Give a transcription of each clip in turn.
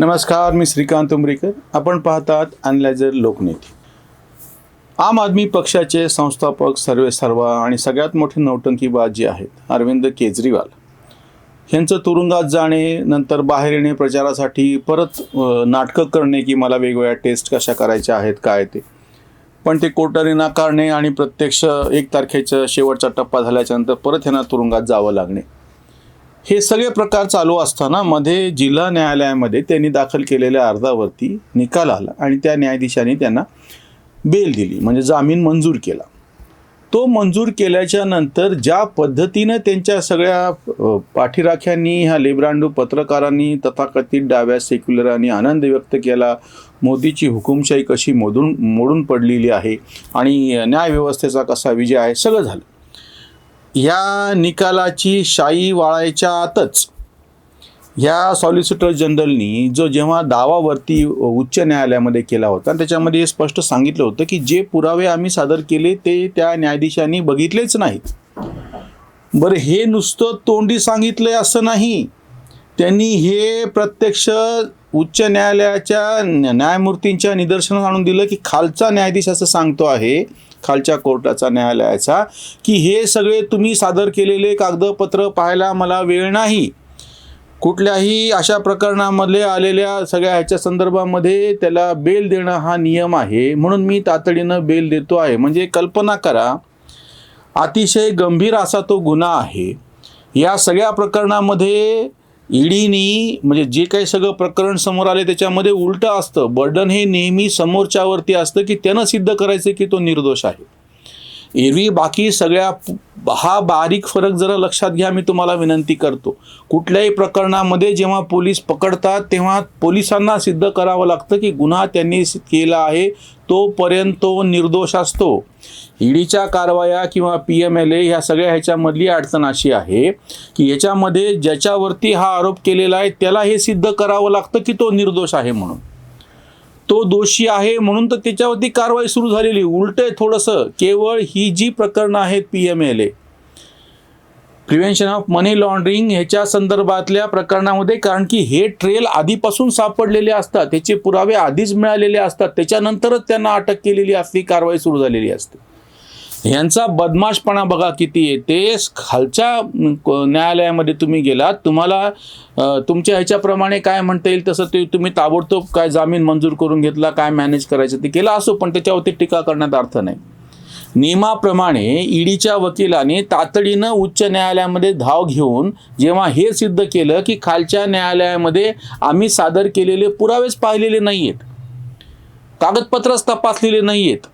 नमस्कार मी श्रीकांत उमरीकर. आपण पाहतात अनलायझर लोकनेते. आम आदमी पक्षाचे संस्थापक सर्वे सर्वा आणि सगळ्यात मोठे नौटंकीबाज जे आहेत अरविंद केजरीवाल. यांचं तुरुंगात जाणे नंतर बाहेर येणे प्रचारासाठी परत नाटकं करणे की मला वेगवेगळ्या टेस्ट कशा करायच्या आहेत काय ते. पण ते कोर्टाने नाकारणे आणि प्रत्यक्ष एक तारखेचा शेवटचा टप्पा झाल्याच्यानंतर परत यांना तुरुंगात जावं लागणे. हे सगळे प्रकार चालू असताना मध्ये जिल्हा न्यायालयामध्ये त्यांनी दाखल केलेल्या अर्जावरती निकाल आला आणि त्या न्यायाधीशाने त्यांना बेल दिली. म्हणजे जामीन मंजूर केला. तो मंजूर केल्याच्यानंतर ज्या पद्धतीनं त्यांच्या सगळ्या पाठीराख्यांनी ह्या लेब्रांडू पत्रकारांनी तथाकथित डाव्या सेक्युलरांनी आनंद व्यक्त केला. मोदीची हुकुमशाही कशी मोडून मोडून पडलेली आहे आणि न्यायव्यवस्थेचा कसा विजय आहे सगळं झालं. या निकालाची शाई वाळायच्या आतच ह्या सॉलिसिटर जनरलनी जो जेव्हा दावावरती उच्च न्यायालयामध्ये केला होता त्याच्यामध्ये हे स्पष्ट सांगितलं होतं की जे पुरावे आम्ही सादर केले ते त्या न्यायाधीशांनी बघितलेच नाहीत. बरं हे नुसतं तोंडी सांगितलंय असं नाही. त्यांनी हे प्रत्यक्ष उच्च न्यायालयाच्या न्यायमूर्तींच्या निदर्शनास आणून दिलं की खालचा न्यायाधीश असं सांगतो आहे खालच्या कोर्टाचा न्यायालयाचा की हे सगळे तुम्ही सादर केलेले कागदपत्र पाहायला मला वेळ नाही. कुठल्याही अशा प्रकरणामध्ये आलेल्या सगळ्या ह्याच्या संदर्भामध्ये त्याला बेल देणं हा नियम आहे म्हणून मी तातडीनं बेल देतो आहे. म्हणजे कल्पना करा अतिशय गंभीर असा तो गुन्हा आहे. या सगळ्या प्रकरणामध्ये ईडीनी म्हणजे जे काही सगळं प्रकरण समोर आले त्याच्यामध्ये उलटं असतं. बर्डन हे नेहमी समोरच्यावरती असतं की त्यानं सिद्ध करायचं की तो निर्दोष आहे. एरवी बाकी सगळ्या हा बारीक फरक जरा लक्षात घ्या मी तुम्हाला विनंती करतो. कुठल्याही प्रकरणामध्ये जेव्हा पोलीस पकडतात तेव्हा पोलिसांना सिद्ध करावं लागतं की गुन्हा त्यांनी केला आहे तोपर्यंत तो निर्दोष असतो. ईडीच्या कारवाया किंवा पी एम एल ए ह्या सगळ्या ह्याच्यामधली अडचण अशी आहे की याच्यामध्ये ज्याच्यावरती हा आरोप केलेला आहे त्याला हे सिद्ध करावं लागतं की तो निर्दोष आहे म्हणून. तो दोषी आहे म्हणून तर त्याच्यावरती कारवाई सुरू झालेली. उलट आहे थोडंसं. केवळ ही जी प्रकरणं आहेत P M L A prevention of money laundering ह्याच्या संदर्भातल्या प्रकरणामध्ये कारण की हे ट्रेल आधीपासून सापडलेले असतात. त्याचे पुरावे आधीच मिळालेले असतात. त्याच्यानंतरच त्यांना अटक केलेली असती कारवाई सुरू झालेली असते. यांचा बदमाशपणा बघा किती आहे. ते खालच्या न्यायालयामध्ये तुम्ही गेलात तुम्हाला तुमच्या ह्याच्याप्रमाणे काय म्हणता येईल तसं ते तुम्ही ताबडतोब काय जामीन मंजूर करून घेतला काय मॅनेज करायचं ते केलं असो पण त्याच्यावरती टीका करण्यात अर्थ नाही. नियमाप्रमाणे ईडीच्या वकिलाने तातडीनं उच्च न्यायालयामध्ये धाव घेऊन जेव्हा हे सिद्ध केलं की खालच्या न्यायालयामध्ये आम्ही सादर केलेले पुरावेच पाहिलेले नाही आहेत कागदपत्रच तपासलेले नाही आहेत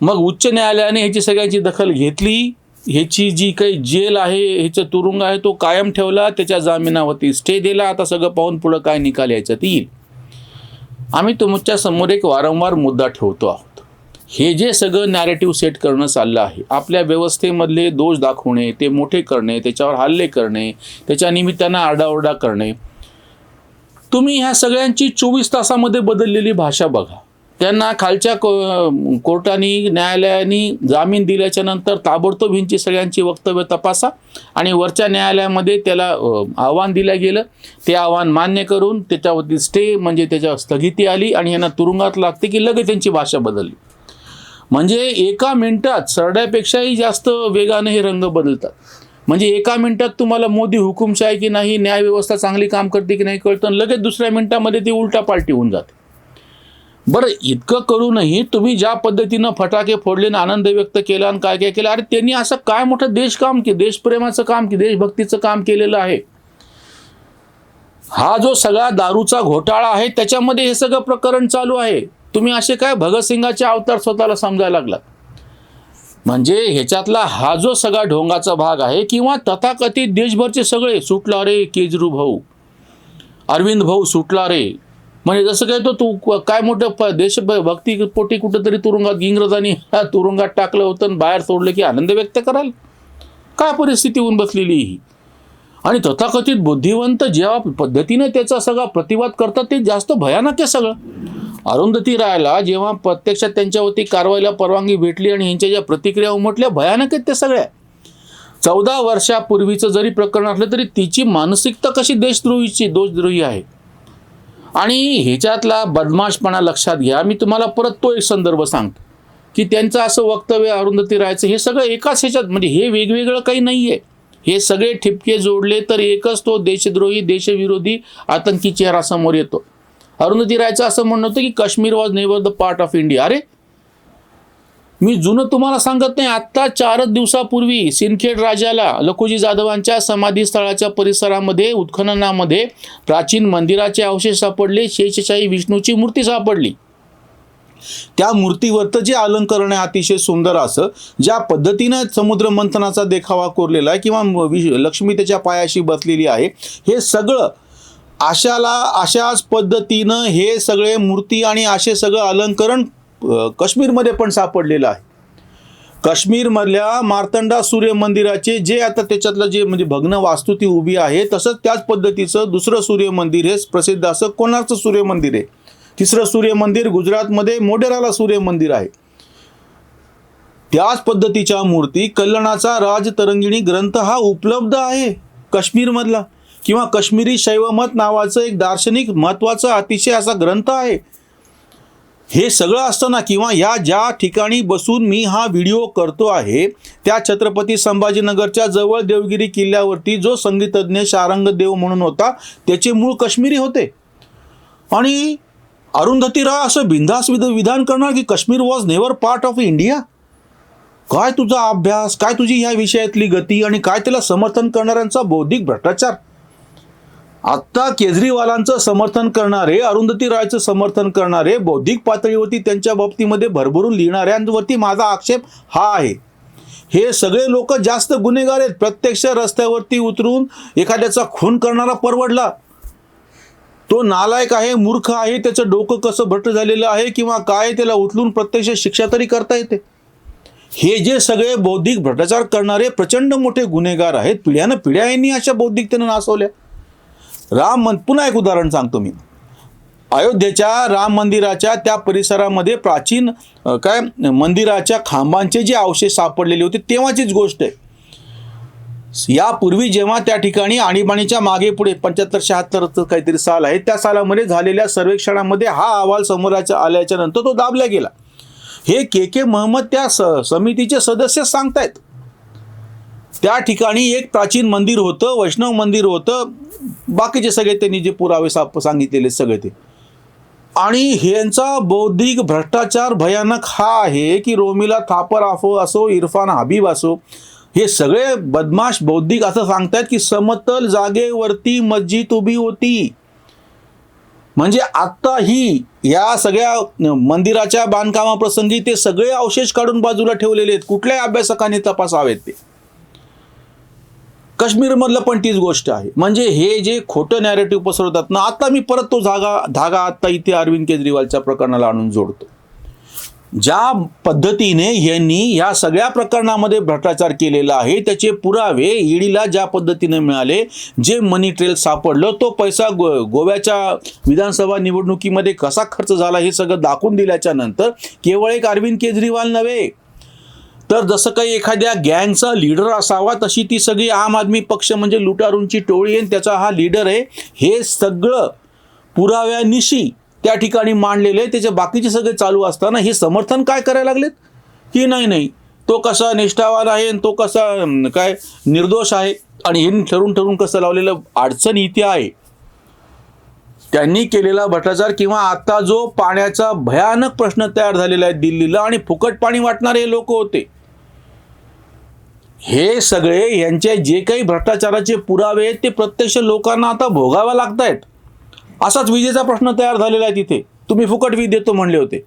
मग उच्च न्यायालयाने ह्याची सगळ्याची दखल घेतली. ह्याची जी काही जेल आहे ह्याचं तुरुंग आहे तो कायम ठेवला. त्याच्या जामिनावरती स्टे दिला. आता सगळं पाहून पुढं काय निकाल यायच्यात येईल. आम्ही तुमच्यासमोर एक वारंवार मुद्दा ठेवतो आहोत. हे जे सगळं नॅरेटिव्ह सेट करणं चाललं आहे आपल्या व्यवस्थेमधले दोष दाखवणे ते मोठे करणे त्याच्यावर हल्ले करणे त्याच्या निमित्तानं आरडाओरडा करणे. तुम्ही ह्या सगळ्यांची चोवीस तासामध्ये बदललेली भाषा बघा. त्यांना खालच्या को कोर्टाने न्यायालयाने जामीन दिल्याच्या नंतर ताबडतोब हिंची सगळ्यांची वक्तव्य तपासा आणि वरच्या न्यायालयामध्ये त्याला आव्हान दिलं गेलं. ते आव्हान मान्य करून त्याच्यावरती स्टे म्हणजे त्याच्यावर स्थगिती आली आणि यांना तुरुंगात लागते की लगेच त्यांची भाषा बदलली. म्हणजे एका मिनिटात सरड्यापेक्षाही जास्त वेगाने हे रंग बदलतात. म्हणजे एका मिनिटात तुम्हाला मोदी हुकुमशाही की नाही न्यायव्यवस्था चांगली काम करते की नाही कळतं आणि लगेच दुसऱ्या मिनिटामध्ये ती उलटा पालटी होऊन जाते. बरं इतकं करूनही तुम्ही ज्या पद्धतीनं फटाके फोडले आणि आनंद व्यक्त केला आणि काय काय केलं अरे त्यांनी असं काय मोठं देशकाम की देशप्रेमाचं काम की देशभक्तीचं काम केलेलं आहे? हा जो सगळा दारूचा घोटाळा आहे त्याच्यामध्ये हे सगळं प्रकरण चालू आहे. तुम्ही असे काय भगतसिंगाचे अवतार स्वतःला समजायला लागला म्हणजे ह्याच्यातला हा जो सगळा ढोंगाचा भाग आहे किंवा तथाकथित देशभरचे सगळे सुटला रे केजरू भाऊ अरविंद भाऊ सुटला रे. म्हणजे जसं काय तो तू काय मोठं प- देशभक्ती पोटी कुठंतरी तुरुंगात इंग्रजांनी हा तुरुंगात टाकलं होतं आणि बाहेर सोडलं की आनंद व्यक्त कराल? काय परिस्थिती होऊन बसलेली ही? आणि तथाकथित बुद्धिवंत ज्या पद्धतीने त्याचा सगळा प्रतिवाद करतात ते जास्त भयानक आहे सगळं. अरुंधती रायला जेव्हा प्रत्यक्षात त्यांच्यावरती कारवाईला परवानगी भेटली आणि यांच्या ज्या प्रतिक्रिया उमटल्या भयानक आहेत त्या सगळ्या. चौदा वर्षापूर्वीचं जरी प्रकरण असलं तरी तिची मानसिकता कशी देशद्रोहीची दोषद्रोही आहे? आणि ह्याच्यातला बदमाशपणा लक्षात घ्या. मी तुम्हाला परत तो एक संदर्भ सांगतो. की त्यांचं असं वक्तव्य अरुंधती रायचं हे सगळं एकाच ह्याच्यात म्हणजे हे वेगवेगळं काही नाही आहे हे सगळे ठिपके जोडले तर एकच तो देशद्रोही देशविरोधी आतंकी चेहरा समोर येतो. अरुंधती रायचं असं म्हणणं होतं की Kashmir was never the part of India अरे मी जुनं तुम्हाला सांगत नाही आत्ता चारच दिवसापूर्वी सिंदखेड राजाला लखोजी जाधवांच्या समाधीस्थळाच्या परिसरामध्ये उत्खननामध्ये प्राचीन मंदिराचे अवशेष सापडले शेषशाही विष्णूची मूर्ती सापडली. त्या मूर्तीवरचं जे अलंकरण आहे अतिशय सुंदर असं ज्या पद्धतीनं समुद्र मंथनाचा देखावा कोरलेला आहे किंवा म- लक्ष्मी त्याच्या पायाशी बसलेली आहे हे सगळं अशाला अशाच पद्धतीनं हे सगळे मूर्ती आणि असे सगळं अलंकरण काश्मीरमध्ये पण सापडलेलं आहे. काश्मीरमधल्या मार्तंडा सूर्य मंदिराचे जे आता त्याच्यातलं जे म्हणजे भग्न वास्तू ती उभी आहे तसंच त्याच पद्धतीचं दुसरं सूर्य मंदिर हे प्रसिद्ध असं कोणाचं सूर्य मंदिर आहे? तिसरं सूर्य मंदिर गुजरातमध्ये मोढेराला सूर्य मंदिर आहे. त्याच पद्धतीच्या मूर्ती कल्याणाचा राजतरंगिणी ग्रंथ हा उपलब्ध आहे काश्मीरमधला. किंवा काश्मीरी शैवमत नावाचं एक दार्शनिक महत्त्वाचा अतिशय असा ग्रंथ आहे. हे सगळं असताना किंवा या ज्या ठिकाणी बसून मी हा व्हिडिओ करतो आहे त्या छत्रपती संभाजीनगरच्या जवळ देवगिरी किल्ल्यावरती जो संगीतज्ञ शारंग देव म्हणून होता त्याचे मूळ काश्मीरी होते. आणि अरुंधती राव असं बिंदास विध विधान करणार की Kashmir was never part of India काय तुझा अभ्यास काय तुझी या विषयातली गती आणि काय त्याला समर्थन करणाऱ्यांचा बौद्धिक भ्रष्टाचार? आत्ता केजरीवालांचं समर्थन करणारे अरुंधती रायचं समर्थन करणारे बौद्धिक पातळीवरती त्यांच्या बाबतीमध्ये भरभरून लिहिणाऱ्यांवरती माझा आक्षेप हा आहे. हे सगळे लोक जास्त गुन्हेगार आहेत. प्रत्यक्ष रस्त्यावरती उतरून एखाद्याचा खून करणारा परवडला. तो नालायक आहे मूर्ख आहे त्याचं डोकं कसं भट्ट झालेलं आहे किंवा काय त्याला उचलून प्रत्यक्ष शिक्षा तरी करता येते? हे जे सगळे बौद्धिक भ्रष्टाचार करणारे प्रचंड मोठे गुन्हेगार आहेत पिढ्यानं पिढ्या यांनी अशा बौद्धिकतेनं नासवल्या. राम मन पुन्हा एक उदाहरण सांगतो मी. अयोध्येच्या राम मंदिराच्या त्या परिसरामध्ये प्राचीन काय मंदिराच्या खांबांचे जे अवशेष सापडलेले होते तेव्हाचीच गोष्ट आहे. यापूर्वी जेव्हा त्या ठिकाणी आणीबाणीच्या मागे पुढे पंच्याहत्तर शहात्तर काहीतरी साल आहे त्या सालामध्ये झालेल्या सर्वेक्षणामध्ये हा अहवाल समोराच्या आल्याच्यानंतर तो दाबला गेला. हे के के महम्मद त्या स समितीचे सदस्य सांगतायत. त्या ठिकाणी एक प्राचीन मंदिर होतं वैष्णव मंदिर होतं. बाकीचे सगळे त्यांनी जे पुरावे साप सांगितलेले सगळे ते. आणि ह्यांचा बौद्धिक भ्रष्टाचार भयानक हा आहे की रोमिला थापर आफो असो इरफान हबीब असो हे सगळे बदमाश बौद्धिक असं सांगतायत की समतल जागेवरती मस्जिद उभी होती. म्हणजे आत्ताही या सगळ्या मंदिराच्या बांधकामाप्रसंगी ते सगळे अवशेष काढून बाजूला ठेवलेले आहेत. कुठल्याही अभ्यासकाने तपासावेत ते. काश्मीरमधलं पण तीच गोष्ट आहे. म्हणजे हे जे खोटं नॅरेटिव्ह पसरवतात ना आता मी परत तो जागा धागा आत्ता इथे अरविंद केजरीवालच्या प्रकरणाला आणून जोडतो. ज्या पद्धतीने यांनी या सगळ्या प्रकरणामध्ये भ्रष्टाचार केलेला आहे त्याचे पुरावे ईडीला ज्या पद्धतीने मिळाले जे मनी ट्रेल सापडलं तो पैसा गो गोव्याच्या विधानसभा निवडणुकीमध्ये कसा खर्च झाला हे सगळं दाखवून दिल्याच्या नंतर केवळ एक अरविंद केजरीवाल नव्हे तर जसं काही एखाद्या गँगचा लीडर असावा तशी ती सगळी आम आदमी पक्ष म्हणजे लुटारूंची टोळी आहे आणि त्याचा हा लीडर आहे. हे सगळं पुराव्यानिशी त्या ठिकाणी मांडलेलं आहे. त्याचे बाकीचे सगळे चालू असताना हे समर्थन काय करायला लागलेत? की नाही नाही. तो कसा निष्ठावान आहे आणि तो कसा काय निर्दोष आहे? आणि हे ठरून ठरून कसं लावलेलं अडचण इथे आहे. त्यांनी केलेला भ्रष्टाचार किंवा आता जो पाण्याचा भयानक प्रश्न तयार झालेला आहे दिल्लीला आणि फुकट पाणी वाटणारे लोक होते. हे सगळे यांचे जे काही भ्रष्टाचाराचे पुरावे आहेत ते प्रत्यक्ष लोकांना आता भोगावे लागत आहेत असाच विजेचा प्रश्न तयार झालेला आहे तिथे. तुम्ही फुकट वीज देतो म्हणले होते.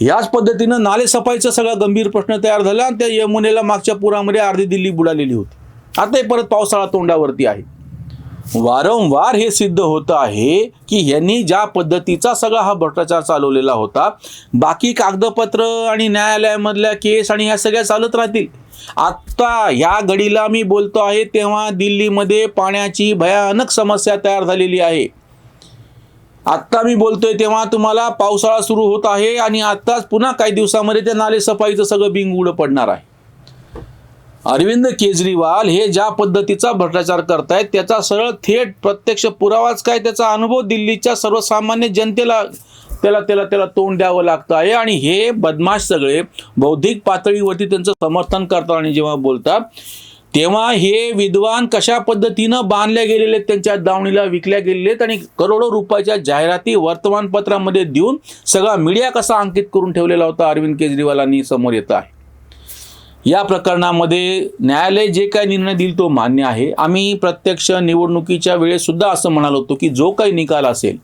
याच पद्धतीनं नाले सफाईचा सगळा गंभीर प्रश्न तयार झाला आणि त्या यमुनेला मागच्या पुरामध्ये अर्धी दिल्ली बुडालेली होती. आता परत पावसाळा तोंडावरती आहे. वारंवार हे सिद्ध होतं आहे की यांनी ज्या पद्धतीचा सगळा हा भ्रष्टाचार चालवलेला होता बाकी कागदपत्र आणि न्यायालयामधल्या केस आणि ह्या सगळ्या चालत राहतील. आत्ता ह्या घडीला मी बोलतो आहे तेव्हा दिल्लीमध्ये पाण्याची भयानक समस्या तयार झालेली आहे. आत्ता मी बोलतोय तेव्हा तुम्हाला पावसाळा सुरू होत आहे आणि आत्ताच पुन्हा काही दिवसामध्ये त्या नाले सफाईचं सगळं बिंग उडं पडणार आहे. अरविंद केजरीवाल हे ज्या पद्धतीचा भ्रष्टाचार करतायत त्याचा सरळ थेट प्रत्यक्ष पुरावाच काय त्याचा अनुभव दिल्लीच्या सर्वसामान्य जनतेला त्याला त्याला त्याला तोंड द्यावं लागतं आहे. आणि हे बदमाश सगळे बौद्धिक पातळीवरती त्यांचं समर्थन करतात आणि जेव्हा बोलतात तेव्हा हे विद्वान कशा पद्धतीनं बांधले गेलेले आहेत, त्यांच्या दावणीला विकल्या गेलेले आहेत आणि करोडो रुपयाच्या जाहिराती वर्तमानपत्रामध्ये देऊन सगळा मीडिया कसा अंकित करून ठेवलेला होता अरविंद केजरीवालांनी समोर येत आहे. या प्रकरणामध्ये न्यायालय जे काय निर्णय देईल तो मान्य आहे. आम्ही प्रत्यक्ष निवडणुकीच्या वेळेसुद्धा असं म्हणालो होतो की जो काही निकाल असेल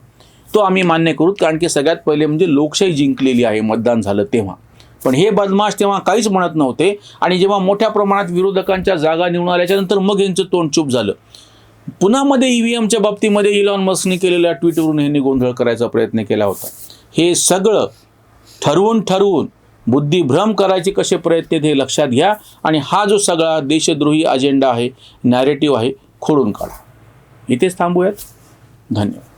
तो आम्ही मान्य करू कारण की सगळ्यात पहिले म्हणजे लोकशाही जिंकलेली आहे मतदान झालं तेव्हा. पण हे बदमाश तेव्हा काहीच म्हणत नव्हते आणि जेव्हा मोठ्या प्रमाणात विरोधकांच्या जागा निवडून आल्याच्यानंतर मग यांचं तोंड चूप झालं. पुन्हामध्ये ईव्हीएमच्या बाबतीमध्ये इलॉन मस्कने केलेल्या ट्विटवरून यांनी गोंधळ करायचा प्रयत्न केला होता. हे सगळं ठरवून ठरवून बुद्धिभ्रम करायचे कसे प्रयत्न ते लक्षात घ्या. आणि हा जो सगळा देशद्रोही अजेंडा आहे नॅरेटिव्ह आहे खोडून काढा. इथेच थांबूयात. धन्यवाद.